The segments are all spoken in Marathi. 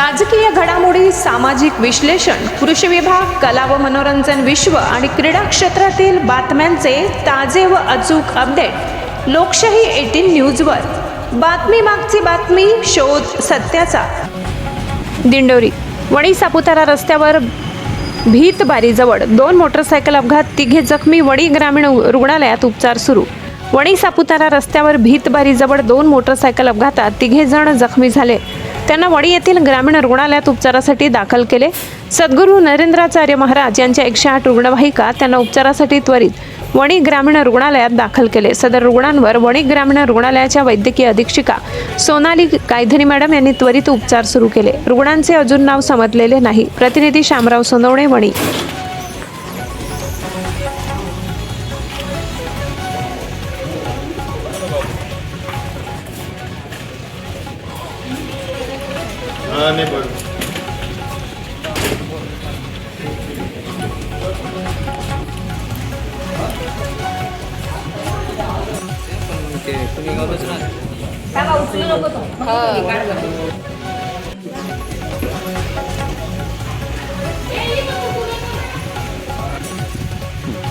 राजकीय घडामोडी सामाजिक विश्लेषण कृषी विभाग कला व मनोरंजन विश्व आणि क्रीडा क्षेत्रातील बातम्यांचे ताजे व अचूक अपडेट लोकशाही एटीन न्यूजवर. बातमी मागची बातमी शोध सत्याचा. दिंडोरी वणी सापुतारा रस्त्यावर भीतबारीजवळ दोन मोटरसायकल अपघात तिघे जखमी वणी ग्रामीण रुग्णालयात उपचार सुरू. वणी सापुतारा रस्त्यावर भीतबारीजवळ दोन मोटरसायकल अपघातात तिघे जण जखमी झाले. त्यांना वणी येथील ग्रामीण रुग्णालयात उपचारासाठी दाखल केले. सद्गुरू नरेंद्राचार्य महाराज यांच्या एकशे आठ रुग्णवाहिका त्यांना उपचारासाठी त्वरित वणी ग्रामीण रुग्णालयात दाखल केले. सदर रुग्णांवर वणी ग्रामीण रुग्णालयाच्या वैद्यकीय अधीक्षिका सोनाली कायधनी मॅडम यांनी त्वरित उपचार सुरू केले. रुग्णांचे अजून नाव समजलेले नाही. प्रतिनिधी शामराव सोनवणे वणी. हा नाही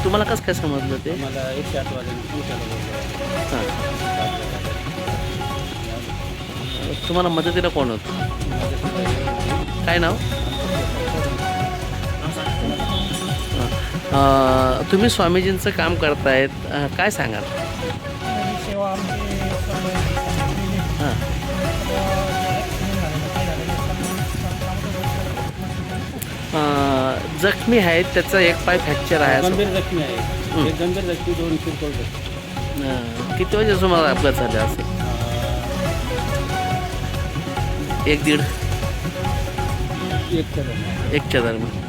तुम्हाला कसं काय समजलं ते? मला एकशे आठ हां. तुम्हाला मदतीला कोण होतं? काय नाव? तुम्ही स्वामीजींचं काम करतायत. काय सांगाल? हां जखमी आहेत त्याचा एक पाय फ्रॅक्चर आहे. गंभीर जखमी आहे. गंभीर जखमी दोन किती वाजे तुम्हाला अपघात झाला असं एक दीड. एक तर एकच्या दरम्यान दिंड